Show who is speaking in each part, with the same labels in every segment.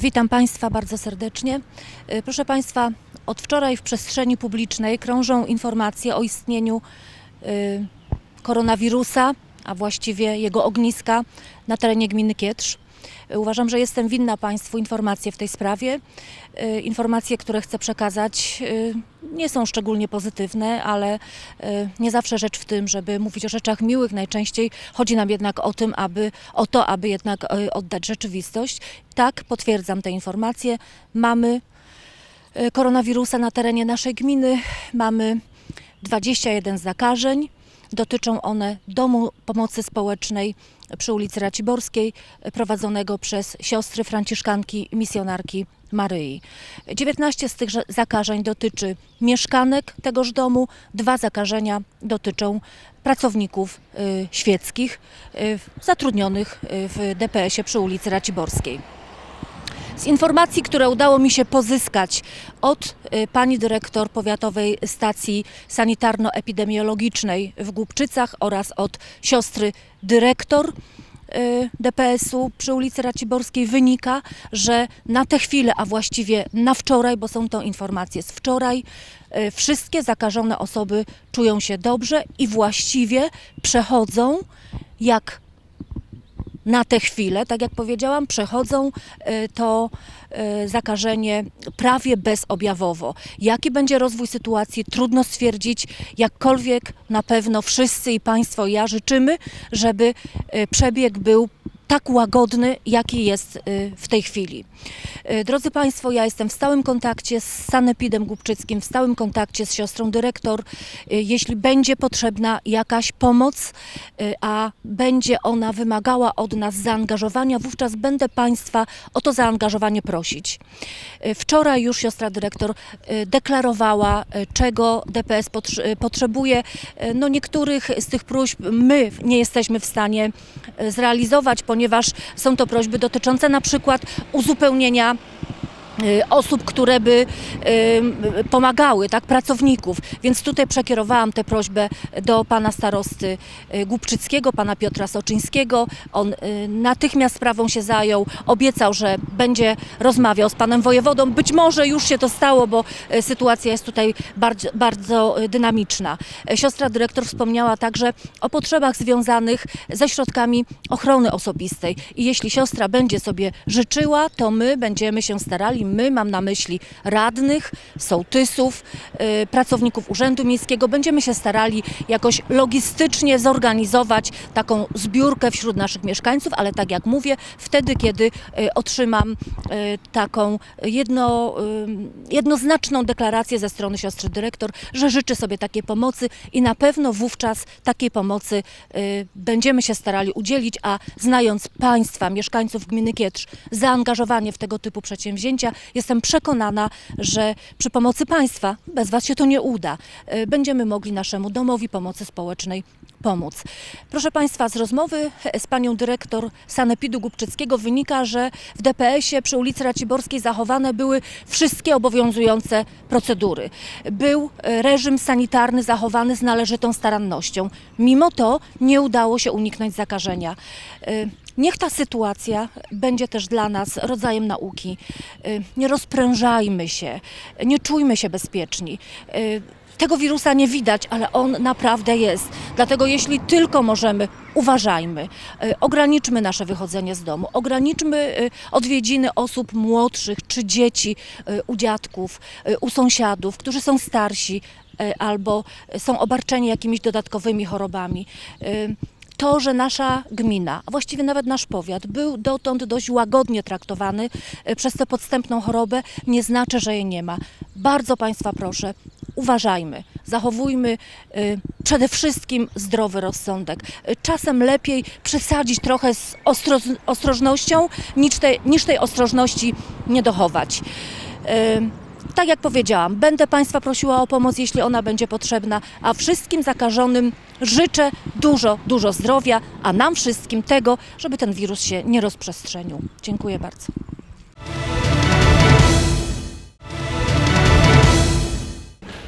Speaker 1: Witam Państwa bardzo serdecznie. E, Proszę Państwa, od wczoraj w przestrzeni publicznej krążą informacje o istnieniu e, koronawirusa, a właściwie jego ogniska na terenie gminy Kietrz. Uważam, że jestem winna Państwu informacje w tej sprawie. E, Informacje, które chcę przekazać, e, nie są szczególnie pozytywne, ale e, nie zawsze rzecz w tym, żeby mówić o rzeczach miłych. Najczęściej chodzi nam jednak o, tym, aby, o to, aby jednak oddać rzeczywistość. Tak, potwierdzam te informacje. Mamy koronawirusa na terenie naszej gminy. Mamy 21 zakażeń. Dotyczą one domu pomocy społecznej przy ulicy Raciborskiej, prowadzonego przez siostry franciszkanki misjonarki Maryi. 19 z tych że- zakażeń dotyczy mieszkanek tegoż domu, dwa zakażenia dotyczą pracowników y, świeckich y, zatrudnionych y, w DPS-ie przy ulicy Raciborskiej. Z informacji, które udało mi się pozyskać od y, pani dyrektor powiatowej stacji sanitarno-epidemiologicznej w Głubczycach oraz od siostry dyrektor y, DPS-u przy ulicy Raciborskiej wynika, że na tę chwilę, a właściwie na wczoraj, bo są to informacje z wczoraj, y, wszystkie zakażone osoby czują się dobrze i właściwie przechodzą jak na tę chwilę, tak jak powiedziałam, przechodzą e, to e, zakażenie prawie bezobjawowo. Jaki będzie rozwój sytuacji, trudno stwierdzić. Jakkolwiek na pewno wszyscy i Państwo i ja życzymy, żeby e, przebieg był tak łagodny, jaki jest w tej chwili. E, Drodzy Państwo, ja jestem w stałym kontakcie z Sanepidem Głubczyckim, w stałym kontakcie z siostrą dyrektor. E, Jeśli będzie potrzebna jakaś pomoc, e, a będzie ona wymagała od nas zaangażowania, wówczas będę Państwa o to zaangażowanie prosić. Wczoraj już siostra dyrektor deklarowała, czego DPS potrze- potrzebuje. No niektórych z tych próśb my nie jesteśmy w stanie zrealizować, ponieważ są to prośby dotyczące na przykład uzupełnienia y, osób, które by y, pomagały, tak, pracowników. Więc tutaj przekierowałam tę prośbę do pana starosty y, Głubczyckiego, pana Piotra Soczyńskiego. On y, natychmiast sprawą się zajął, obiecał, że będzie rozmawiał z panem wojewodą. Być może już się to stało, bo y, sytuacja jest tutaj bardzo, bardzo y, dynamiczna. Y, Siostra dyrektor wspomniała także o potrzebach związanych ze środkami ochrony osobistej. I jeśli siostra będzie sobie życzyła, to my będziemy się starali, my mam na myśli radnych, sołtysów, y, pracowników Urzędu Miejskiego, będziemy się starali jakoś logistycznie zorganizować taką zbiórkę wśród naszych mieszkańców, ale tak jak mówię, wtedy, kiedy y, otrzymam y, taką jedno, jednoznaczną deklarację ze strony siostry dyrektor, że życzy sobie takiej pomocy i na pewno wówczas takiej pomocy będziemy się starali udzielić, a znając Państwa, mieszkańców gminy Kietrz, zaangażowanie w tego typu przedsięwzięcia, jestem przekonana, że przy pomocy Państwa, bez Was się to nie uda, y, będziemy mogli naszemu domowi pomocy społecznej pomóc. Proszę Państwa, z rozmowy z panią dyrektor Sanepidu Głubczyckiego wynika, że w DPS-ie przy ulicy Raciborskiej zachowane były wszystkie obowiązujące procedury. Był e, reżim sanitarny zachowany z należytą starannością. Mimo to nie udało się uniknąć zakażenia. Niech ta sytuacja będzie też dla nas rodzajem nauki. E, Nie rozprężajmy się, nie czujmy się bezpieczni. E, tego wirusa nie widać, ale on naprawdę jest. Dlatego jeśli tylko możemy, uważajmy, e, ograniczmy nasze wychodzenie z domu, ograniczmy odwiedziny osób młodszych czy dzieci u dziadków, u sąsiadów, którzy są starsi albo są obarczeni jakimiś dodatkowymi chorobami. E, to, że nasza gmina, a właściwie nawet nasz powiat, był dotąd dość łagodnie traktowany e, przez tę podstępną chorobę, nie znaczy, że jej nie ma. Bardzo Państwa proszę, uważajmy, zachowujmy y, przede wszystkim zdrowy rozsądek. Y, Czasem lepiej przesadzić trochę z ostro, ostrożnością, niż, te, niż tej ostrożności nie dochować. Tak jak powiedziałam, będę Państwa prosiła o pomoc, jeśli ona będzie potrzebna, a wszystkim zakażonym życzę dużo, dużo zdrowia, a nam wszystkim tego, żeby ten wirus się nie rozprzestrzenił. Dziękuję bardzo.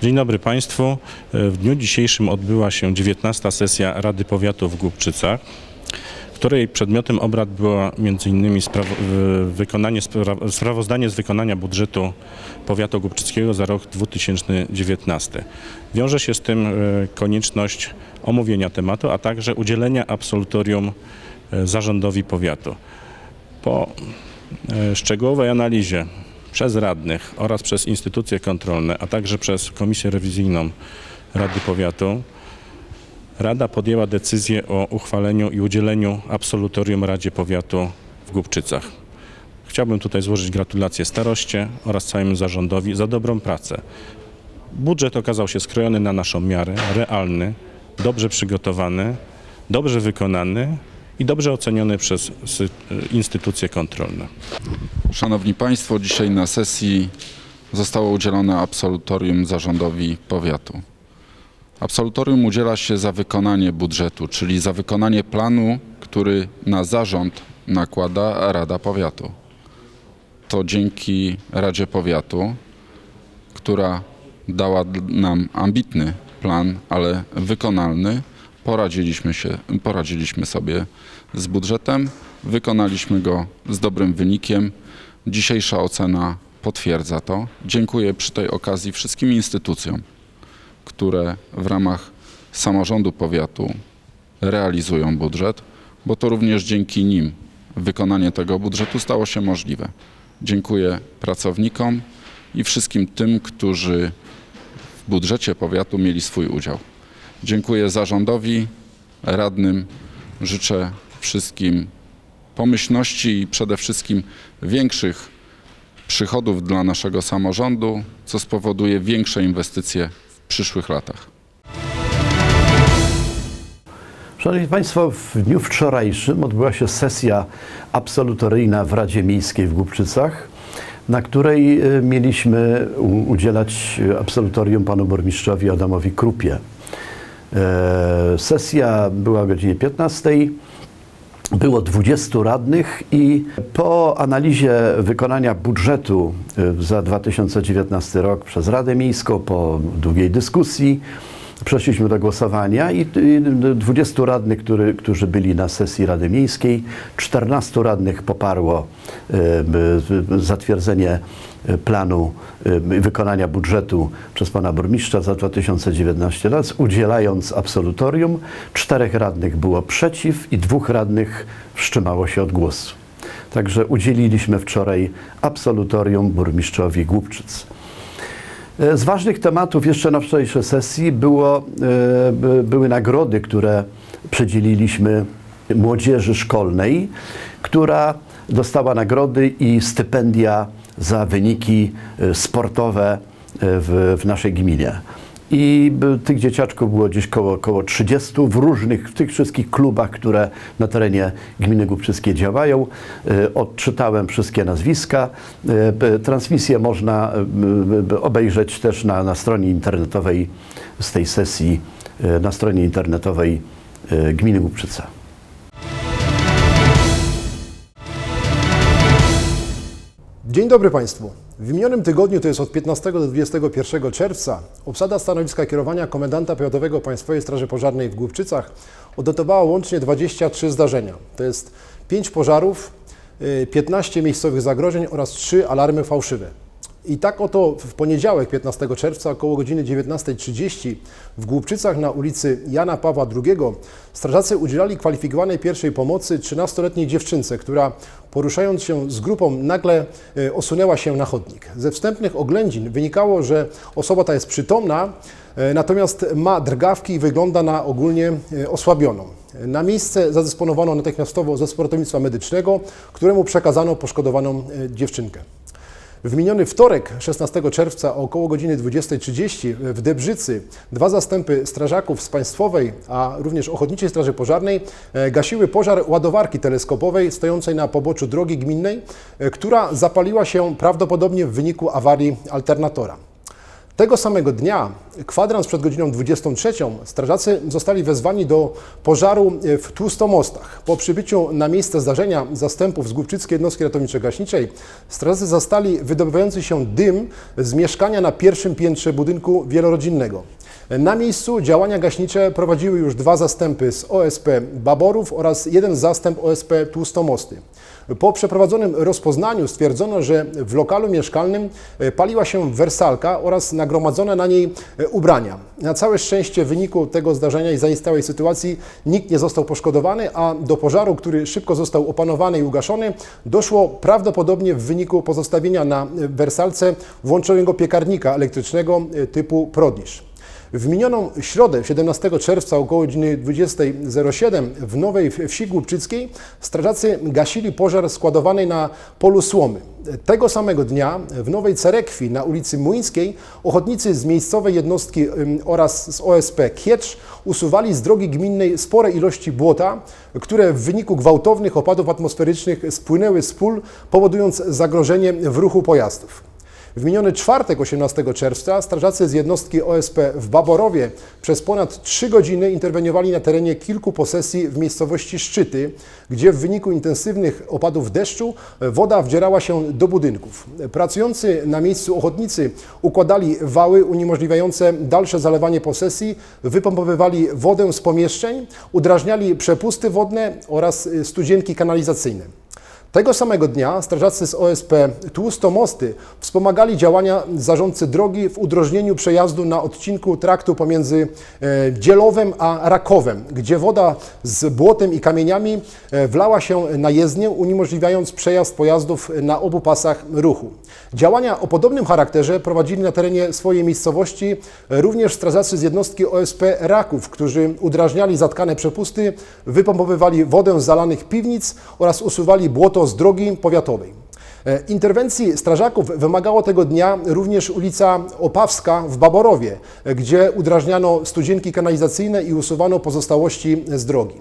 Speaker 2: Dzień dobry Państwu. W dniu dzisiejszym odbyła się 19. sesja Rady Powiatu w Głubczycach, której przedmiotem obrad było m.in. Wykonanie spra- sprawozdanie z wykonania budżetu powiatu głubczyckiego za rok 2019. Wiąże się z tym e, konieczność omówienia tematu, a także udzielenia absolutorium e, zarządowi powiatu. Po e, szczegółowej analizie przez radnych oraz przez instytucje kontrolne, a także przez Komisję Rewizyjną Rady Powiatu, Rada podjęła decyzję o uchwaleniu i udzieleniu absolutorium Radzie Powiatu w Głubczycach. Chciałbym tutaj złożyć gratulacje staroście oraz całemu zarządowi za dobrą pracę. Budżet okazał się skrojony na naszą miarę, realny, dobrze przygotowany, dobrze wykonany i dobrze oceniony przez instytucje kontrolne.
Speaker 3: Szanowni Państwo, dzisiaj na sesji zostało udzielone absolutorium zarządowi powiatu. Absolutorium udziela się za wykonanie budżetu, czyli za wykonanie planu, który na zarząd nakłada Rada Powiatu. To dzięki Radzie Powiatu, która dała nam ambitny plan, ale wykonalny, poradziliśmy, się, poradziliśmy sobie z budżetem, wykonaliśmy go z dobrym wynikiem. Dzisiejsza ocena potwierdza to. Dziękuję przy tej okazji wszystkim instytucjom, które w ramach samorządu powiatu realizują budżet, bo to również dzięki nim wykonanie tego budżetu stało się możliwe. Dziękuję pracownikom i wszystkim tym, którzy w budżecie powiatu mieli swój udział. Dziękuję zarządowi, radnym. Życzę wszystkim pomyślności i przede wszystkim większych przychodów dla naszego samorządu, co spowoduje większe inwestycje przyszłych latach.
Speaker 4: Szanowni Państwo, w dniu wczorajszym odbyła się sesja absolutoryjna w Radzie Miejskiej w Głubczycach, na której e, mieliśmy udzielać e, absolutorium panu burmistrzowi Adamowi Krupie. E, Sesja była o godzinie 15. Było 20 radnych i po analizie wykonania budżetu y, za 2019 rok przez Radę Miejską, po długiej dyskusji, przeszliśmy do głosowania i y, 20 radnych, który, którzy byli na sesji Rady Miejskiej, 14 radnych poparło y, y, y, zatwierdzenie y, planu y, wykonania budżetu przez pana burmistrza za 2019 rok, udzielając absolutorium. Czterech radnych było przeciw i dwóch radnych wstrzymało się od głosu. Także udzieliliśmy wczoraj absolutorium burmistrzowi Głubczyc. E, Z ważnych tematów jeszcze na wczorajszej sesji było, e, by- były nagrody, które przydzieliliśmy młodzieży szkolnej, która dostała nagrody i stypendia za wyniki e, sportowe e, w, w naszej gminie. I tych dzieciaczków było gdzieś koło, koło 30 w różnych, w tych wszystkich klubach, które na terenie gminy Głubczyckiej działają. E, Odczytałem wszystkie nazwiska. Transmisję można obejrzeć też na, na stronie internetowej z tej sesji, na stronie internetowej gminy Głubczyca.
Speaker 5: Dzień dobry Państwu. W minionym tygodniu, to jest od 15 do 21 czerwca, obsada stanowiska kierowania komendanta powiatowego Państwowej Straży Pożarnej w Głubczycach odnotowała łącznie 23 zdarzenia. To jest 5 pożarów, y, 15 miejscowych zagrożeń oraz 3 alarmy fałszywe. I tak oto w poniedziałek 15 czerwca około godziny 19.30 w Głubczycach na ulicy Jana Pawła II strażacy udzielali kwalifikowanej pierwszej pomocy 13-letniej dziewczynce, która poruszając się z grupą nagle e, osunęła się na chodnik. Ze wstępnych oględzin wynikało, że osoba ta jest przytomna, e, natomiast ma drgawki i wygląda na ogólnie e, osłabioną. Na miejsce zadysponowano natychmiastowo ze sportownictwa medycznego, któremu przekazano poszkodowaną dziewczynkę. W miniony wtorek, 16 czerwca, około godziny 20.30 w Debrzycy dwa zastępy strażaków z Państwowej, a również Ochotniczej Straży Pożarnej e, gasiły pożar ładowarki teleskopowej stojącej na poboczu drogi gminnej, e, która zapaliła się prawdopodobnie w wyniku awarii alternatora. Tego samego dnia, kwadrans przed godziną 23, strażacy zostali wezwani do pożaru w Tłustomostach. Po przybyciu na miejsce zdarzenia zastępów z Głubczyckiej Jednostki Ratowniczo-Gaśniczej, strażacy zastali wydobywający się dym z mieszkania na pierwszym piętrze budynku wielorodzinnego. Na miejscu działania gaśnicze prowadziły już dwa zastępy z OSP Baborów oraz jeden zastęp OSP Tłustomosty. Po przeprowadzonym rozpoznaniu stwierdzono, że w lokalu mieszkalnym e, paliła się wersalka oraz nagromadzone na niej e, ubrania. Na całe szczęście w wyniku tego zdarzenia i zaistniałej sytuacji nikt nie został poszkodowany, a do pożaru, który szybko został opanowany i ugaszony, doszło prawdopodobnie w wyniku pozostawienia na e, wersalce włączonego piekarnika elektrycznego typu Prodisz. W minioną środę, 17 czerwca około godziny 20.07 w Nowej Wsi Głubczyckiej strażacy gasili pożar składowany na polu słomy. Tego samego dnia w Nowej Cerekwi na ulicy Młyńskiej ochotnicy z miejscowej jednostki oraz z OSP Kiecz usuwali z drogi gminnej spore ilości błota, które w wyniku gwałtownych opadów atmosferycznych spłynęły z pól, powodując zagrożenie w ruchu pojazdów. W miniony czwartek, 18 czerwca, strażacy z jednostki OSP w Baborowie przez ponad 3 godziny interweniowali na terenie kilku posesji w miejscowości Szczyty, gdzie w wyniku intensywnych opadów deszczu woda wdzierała się do budynków. Pracujący na miejscu ochotnicy układali wały uniemożliwiające dalsze zalewanie posesji, wypompowywali wodę z pomieszczeń, udrażniali przepusty wodne oraz studzienki kanalizacyjne. Tego samego dnia strażacy z OSP Tłustomosty wspomagali działania zarządcy drogi w udrożnieniu przejazdu na odcinku traktu pomiędzy e, Dzielowem a Rakowem, gdzie woda z błotem i kamieniami e, wlała się na jezdnię, uniemożliwiając przejazd pojazdów na obu pasach ruchu. Działania o podobnym charakterze prowadzili na terenie swojej miejscowości również strażacy z jednostki OSP Raków, którzy udrażniali zatkane przepusty, wypompowywali wodę z zalanych piwnic oraz usuwali błoto z drogi powiatowej. E, Interwencji strażaków wymagało tego dnia również ulica Opawska w Baborowie, e, gdzie udrażniano studzienki kanalizacyjne i usuwano pozostałości z drogi.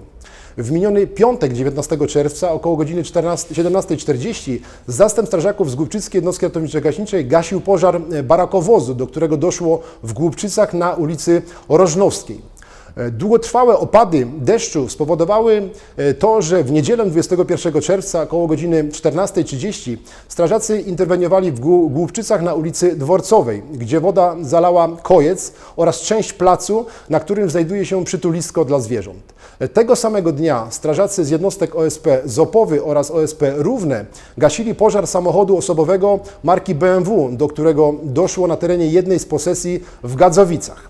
Speaker 5: W miniony piątek 19 czerwca około godziny 14 17.40 zastęp strażaków z Głubczyckiej Jednostki Ratowniczo-Gaśniczej gasił pożar e, barakowozu, do którego doszło w Głubczycach na ulicy Rożnowskiej. E, Długotrwałe opady deszczu spowodowały e, to, że w niedzielę 21 czerwca około godziny 14.30 strażacy interweniowali w Głu- Głubczycach na ulicy Dworcowej, gdzie woda zalała kojec oraz część placu, na którym znajduje się przytulisko dla zwierząt. E, Tego samego dnia strażacy z jednostek OSP Zopowy oraz OSP Równe gasili pożar samochodu osobowego marki BMW, do którego doszło na terenie jednej z posesji w Gadzowicach.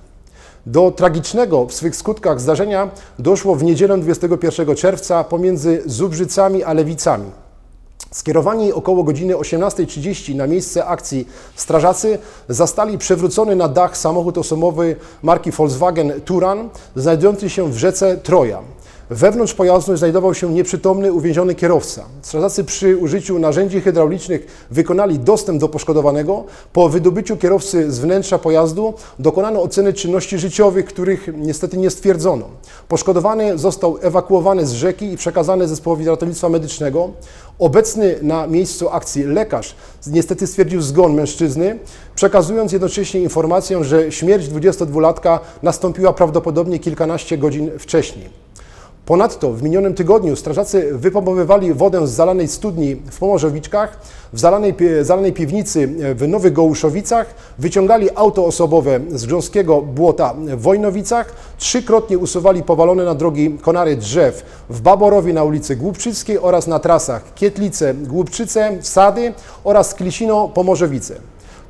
Speaker 5: Do tragicznego w swych skutkach zdarzenia doszło w niedzielę 21 czerwca pomiędzy Zubrzycami a Lewicami. Skierowani około godziny 18.30 na miejsce akcji strażacy zastali przewrócony na dach samochód osobowy marki Volkswagen Turan znajdujący się w rzece Troja. Wewnątrz pojazdu znajdował się nieprzytomny uwięziony kierowca. Strażacy przy użyciu narzędzi hydraulicznych wykonali dostęp do poszkodowanego. Po wydobyciu kierowcy z wnętrza pojazdu dokonano oceny czynności życiowych, których niestety nie stwierdzono. Poszkodowany został ewakuowany z rzeki i przekazany zespołowi ratownictwa medycznego. Obecny na miejscu akcji lekarz niestety stwierdził zgon mężczyzny, przekazując jednocześnie informację, że śmierć 22-latka nastąpiła prawdopodobnie kilkanaście godzin wcześniej. Ponadto w minionym tygodniu strażacy wypompowywali wodę z zalanej studni w Pomorzowiczkach, w zalanej, zalanej piwnicy w Nowych Gołuszowicach, wyciągali auto osobowe z grząskiego błota w Wojnowicach, trzykrotnie usuwali powalone na drogi konary drzew w Baborowie na ulicy Głubczyckiej oraz na trasach Kietlice, Głubczyce, Sady oraz Klisino, Pomorzowice.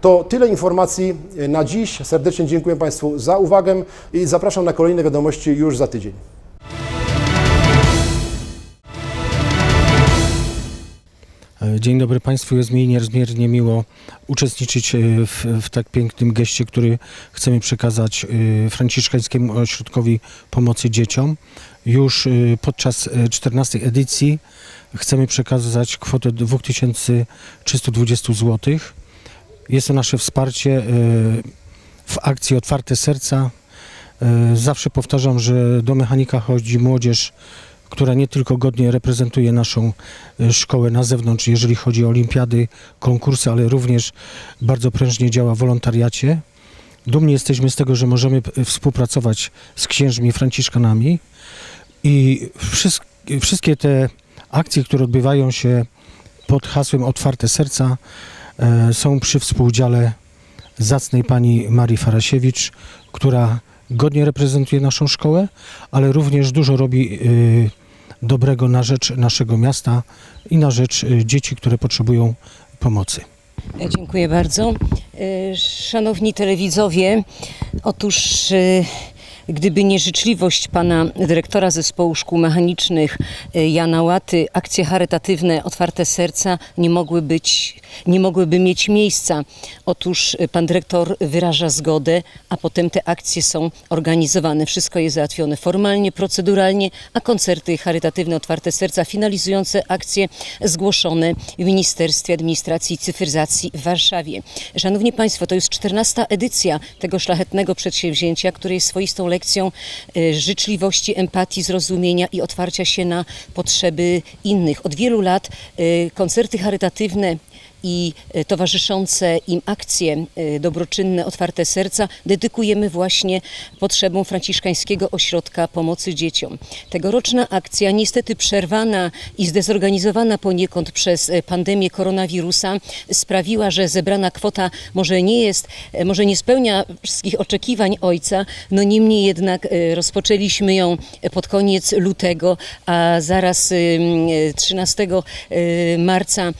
Speaker 5: To tyle informacji na dziś. Serdecznie dziękuję Państwu za uwagę i zapraszam na kolejne wiadomości już za tydzień.
Speaker 6: Dzień dobry Państwu. Jest mi niezmiernie miło uczestniczyć e, w, w tak pięknym geście, który chcemy przekazać e, Franciszkańskiemu Ośrodkowi Pomocy Dzieciom. Już e, podczas e, 14 edycji chcemy przekazać kwotę 2320 zł. Jest to nasze wsparcie e, w akcji Otwarte Serca. E, Zawsze powtarzam, że do mechanika chodzi młodzież, która nie tylko godnie reprezentuje naszą e, szkołę na zewnątrz, jeżeli chodzi o olimpiady, konkursy, ale również bardzo prężnie działa w wolontariacie. Dumni jesteśmy z tego, że możemy p- współpracować z księżmi franciszkanami i wszystk- wszystkie te akcje, które odbywają się pod hasłem Otwarte Serca, e, są przy współudziale zacnej pani Marii Farasiewicz, która godnie reprezentuje naszą szkołę, ale również dużo robi dobrego na rzecz naszego miasta i na rzecz y, dzieci, które potrzebują pomocy.
Speaker 7: Dziękuję bardzo. E, Szanowni telewidzowie, otóż e, gdyby nie życzliwość pana dyrektora zespołu szkół mechanicznych e, Jana Łaty, akcje charytatywne Otwarte Serca nie mogły być, nie mogłyby mieć miejsca. Otóż e, pan dyrektor wyraża zgodę, a potem te akcje są organizowane. Wszystko jest załatwione formalnie, proceduralnie, a koncerty charytatywne Otwarte Serca finalizujące akcje zgłoszone w Ministerstwie Administracji i Cyfryzacji w Warszawie. Szanowni Państwo, to jest 14 edycja tego szlachetnego przedsięwzięcia, które jest swoistą lekcją e, życzliwości, empatii, zrozumienia i otwarcia się na potrzeby innych. Od wielu lat e, koncerty charytatywne i e, towarzyszące im akcje e, dobroczynne Otwarte Serca dedykujemy właśnie potrzebom franciszkańskiego ośrodka pomocy dzieciom. Tegoroczna akcja, niestety przerwana i zdezorganizowana poniekąd przez e, pandemię koronawirusa, sprawiła, że zebrana kwota może nie jest, może nie spełnia wszystkich oczekiwań ojca, no niemniej jednak rozpoczęliśmy ją pod koniec lutego, a zaraz ym, e, 13 e, marca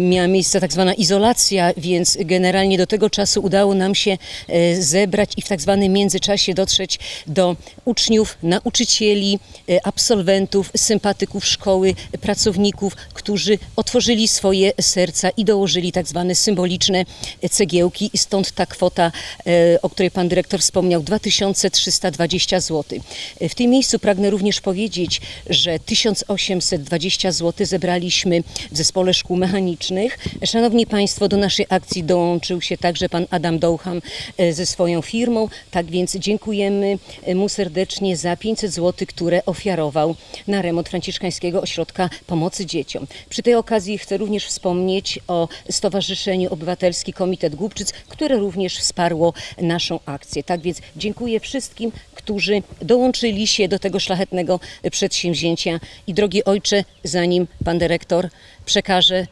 Speaker 7: miała miejsce tak zwana izolacja, więc generalnie do tego czasu udało nam się e, zebrać i w tak zwanym międzyczasie dotrzeć do uczniów, nauczycieli, e, absolwentów, sympatyków szkoły, pracowników, którzy otworzyli swoje serca i dołożyli tak zwane symboliczne cegiełki i stąd ta kwota, e, o której pan dyrektor wspomniał, 2320 zł. W tym miejscu pragnę również powiedzieć, że 1820 zł zebraliśmy w Zespole Szkół Mechanicznych. Szanowni Państwo, do naszej akcji dołączył się także pan Adam Dołcham e, ze swoją firmą, tak więc dziękujemy e, mu serdecznie za 500 zł, które ofiarował na remont Franciszkańskiego Ośrodka Pomocy Dzieciom. Przy tej okazji chcę również wspomnieć o Stowarzyszeniu Obywatelski Komitet Głubczyc, które również wsparło naszą akcję. Tak więc dziękuję wszystkim, którzy dołączyli się do tego szlachetnego przedsięwzięcia. I drogi ojcze, zanim pan dyrektor przekaże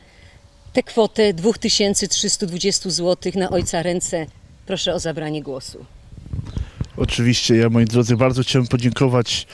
Speaker 7: tę kwotę 2320 zł na ojca ręce, proszę o zabranie głosu.
Speaker 8: Oczywiście, ja moi drodzy bardzo chciałem podziękować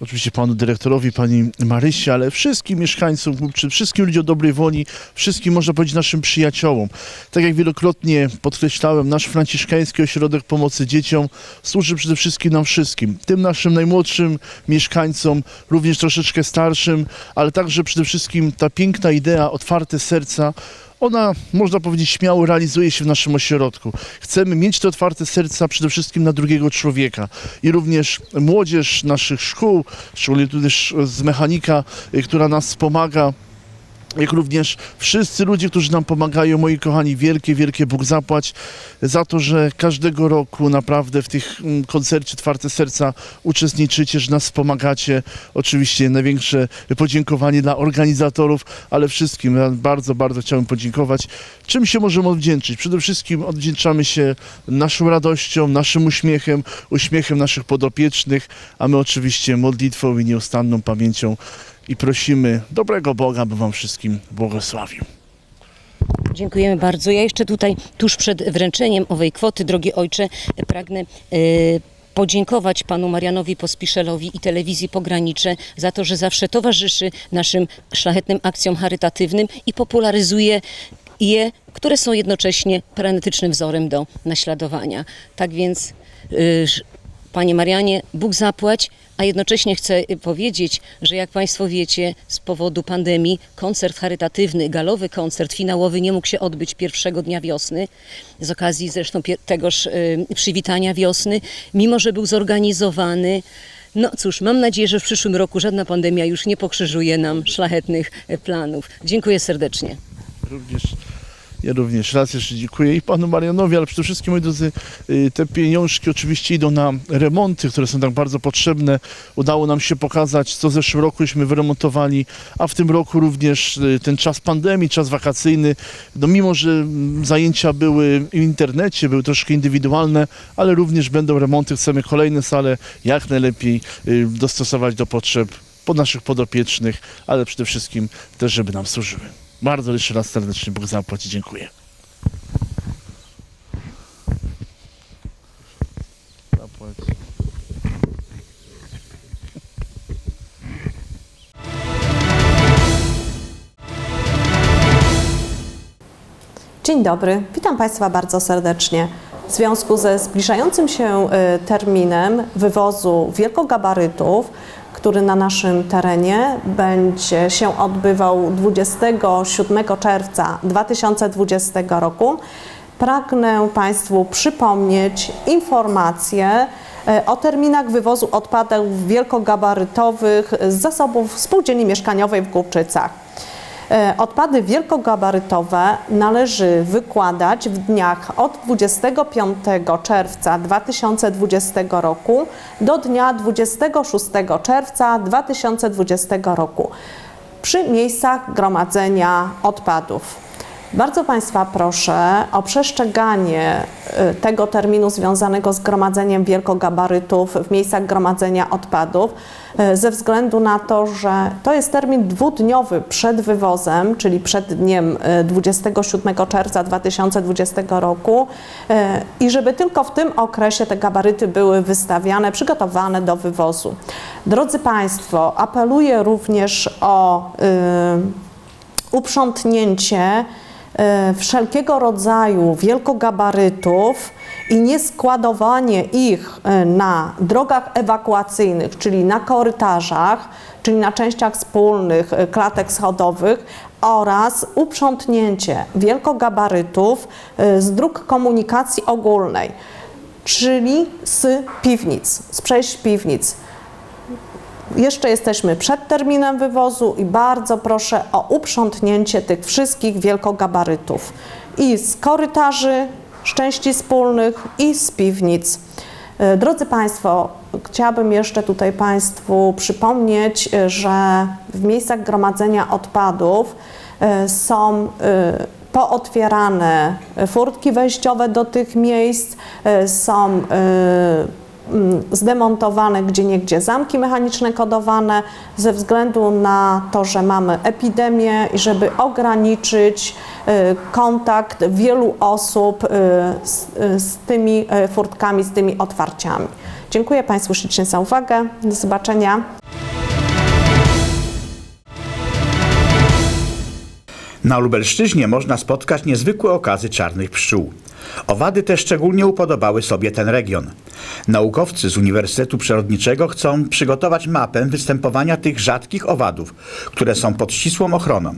Speaker 8: oczywiście panu dyrektorowi, pani Marysi, ale wszystkim mieszkańcom, czy wszystkim ludziom dobrej woli, wszystkim można powiedzieć naszym przyjaciołom. Tak jak wielokrotnie podkreślałem, nasz franciszkański ośrodek pomocy dzieciom służy przede wszystkim nam wszystkim, tym naszym najmłodszym mieszkańcom, również troszeczkę starszym, ale także przede wszystkim ta piękna idea, otwarte serca, ona, można powiedzieć, śmiało realizuje się w naszym ośrodku. Chcemy mieć te otwarte serca przede wszystkim na drugiego człowieka. I również młodzież naszych szkół, szczególnie też z mechanika, y, która nas wspomaga, jak również wszyscy ludzie, którzy nam pomagają, moi kochani, wielkie, wielkie Bóg zapłać za to, że każdego roku naprawdę w tych mm, koncercie Otwarte Serca uczestniczycie, że nas wspomagacie. Oczywiście największe podziękowanie dla organizatorów, ale wszystkim bardzo, bardzo chciałem podziękować. Czym się możemy odwdzięczyć? Przede wszystkim odwdzięczamy się naszą radością, naszym uśmiechem, uśmiechem naszych podopiecznych, a my oczywiście modlitwą i nieustanną pamięcią i prosimy dobrego Boga, by Wam wszystkim błogosławił.
Speaker 7: Dziękujemy bardzo. Ja jeszcze tutaj, tuż przed wręczeniem owej kwoty, drogi ojcze, pragnę. e, Podziękować panu Marianowi Pospiszelowi i telewizji Pogranicze za to, że zawsze towarzyszy naszym szlachetnym akcjom charytatywnym i popularyzuje je, które są jednocześnie planetycznym wzorem do naśladowania. Tak więc, y, panie Marianie, Bóg zapłać, a jednocześnie chcę powiedzieć, że jak Państwo wiecie, z powodu pandemii koncert charytatywny, galowy koncert finałowy nie mógł się odbyć pierwszego dnia wiosny, z okazji zresztą tegoż y, przywitania wiosny, mimo że był zorganizowany. No cóż, mam nadzieję, że w przyszłym roku żadna pandemia już nie pokrzyżuje nam szlachetnych y, planów. Dziękuję serdecznie.
Speaker 8: Również, ja również raz jeszcze dziękuję i panu Marianowi, ale przede wszystkim, moi drodzy, y, te pieniążki oczywiście idą na remonty, które są tak bardzo potrzebne. Udało nam się pokazać, co w zeszłym roku żeśmy wyremontowali, a w tym roku również y, ten czas pandemii, czas wakacyjny, no mimo, że mm, zajęcia były w internecie, były troszkę indywidualne, ale również będą remonty, chcemy kolejne sale jak najlepiej y, dostosować do potrzeb po naszych podopiecznych, ale przede wszystkim też, żeby nam służyły. Bardzo jeszcze raz serdecznie Bóg zapłaci. Dziękuję. Zapłaci.
Speaker 9: Dzień dobry, witam Państwa bardzo serdecznie. W związku ze zbliżającym się y, terminem wywozu wielkogabarytów który na naszym terenie będzie się odbywał 27 czerwca 2020 roku, pragnę Państwu przypomnieć informacje o terminach wywozu odpadów wielkogabarytowych z zasobów spółdzielni mieszkaniowej w Głubczycach. E, Odpady wielkogabarytowe należy wykładać w dniach od 25 czerwca 2020 roku do dnia 26 czerwca 2020 roku przy miejscach gromadzenia odpadów. Bardzo Państwa proszę o przestrzeganie y, tego terminu związanego z gromadzeniem wielkogabarytów w miejscach gromadzenia odpadów, y, ze względu na to, że to jest termin dwudniowy przed wywozem, czyli przed dniem y, 27 czerwca 2020 roku y, i żeby tylko w tym okresie te gabaryty były wystawiane, przygotowane do wywozu. Drodzy Państwo, apeluję również o y, uprzątnięcie wszelkiego rodzaju wielkogabarytów i nieskładowanie ich e, na drogach ewakuacyjnych, czyli na korytarzach, czyli na częściach wspólnych e, klatek schodowych oraz uprzątnięcie wielkogabarytów e, z dróg komunikacji ogólnej, czyli z piwnic, z przejść piwnic. Jeszcze jesteśmy przed terminem wywozu i bardzo proszę o uprzątnięcie tych wszystkich wielkogabarytów i z korytarzy, z części wspólnych i z piwnic. E, Drodzy Państwo, chciałabym jeszcze tutaj Państwu przypomnieć, e, że w miejscach gromadzenia odpadów e, są pootwierane furtki wejściowe do tych miejsc, są zdemontowane gdzie niegdzie zamki mechaniczne kodowane ze względu na to, że mamy epidemię i żeby ograniczyć e, kontakt wielu osób e, z, e, z tymi furtkami, z tymi otwarciami. Dziękuję Państwu ślicznie za uwagę. Do zobaczenia.
Speaker 10: Na Lubelszczyźnie można spotkać niezwykłe okazy czarnych pszczół. Owady te szczególnie upodobały sobie ten region. Naukowcy z Uniwersytetu Przyrodniczego chcą przygotować mapę występowania tych rzadkich owadów, które są pod ścisłą ochroną.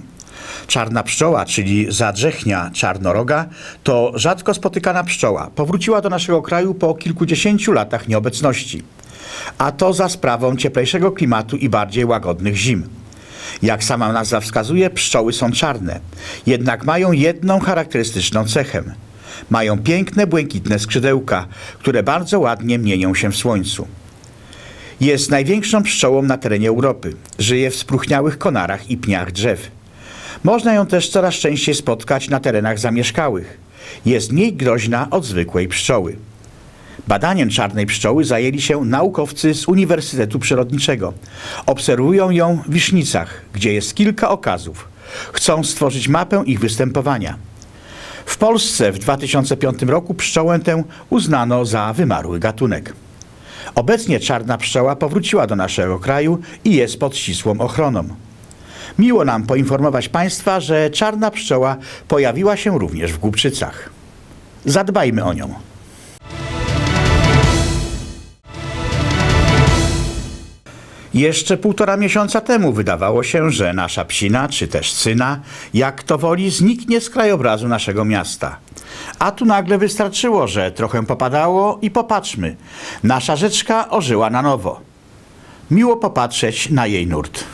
Speaker 10: Czarna pszczoła, czyli zadrzechnia czarnoroga, to rzadko spotykana pszczoła. Powróciła do naszego kraju po kilkudziesięciu latach nieobecności. A to za sprawą cieplejszego klimatu i bardziej łagodnych zim. Jak sama nazwa wskazuje, pszczoły są czarne, jednak mają jedną charakterystyczną cechę. Mają piękne, błękitne skrzydełka, które bardzo ładnie mienią się w słońcu. Jest największą pszczołą na terenie Europy. Żyje w spróchniałych konarach i pniach drzew. Można ją też coraz częściej spotkać na terenach zamieszkałych. Jest mniej groźna od zwykłej pszczoły. Badaniem czarnej pszczoły zajęli się naukowcy z Uniwersytetu Przyrodniczego. Obserwują ją w Wisznicach, gdzie jest kilka okazów. Chcą stworzyć mapę ich występowania. W Polsce w 2005 roku pszczołę tę uznano za wymarły gatunek. Obecnie czarna pszczoła powróciła do naszego kraju i jest pod ścisłą ochroną. Miło nam poinformować Państwa, że czarna pszczoła pojawiła się również w Głubczycach. Zadbajmy o nią. Jeszcze półtora miesiąca temu wydawało się, że nasza psina, czy też syna, jak to woli, zniknie z krajobrazu naszego miasta. A tu nagle wystarczyło, że trochę popadało i popatrzmy. Nasza rzeczka ożyła na nowo. Miło popatrzeć na jej nurt.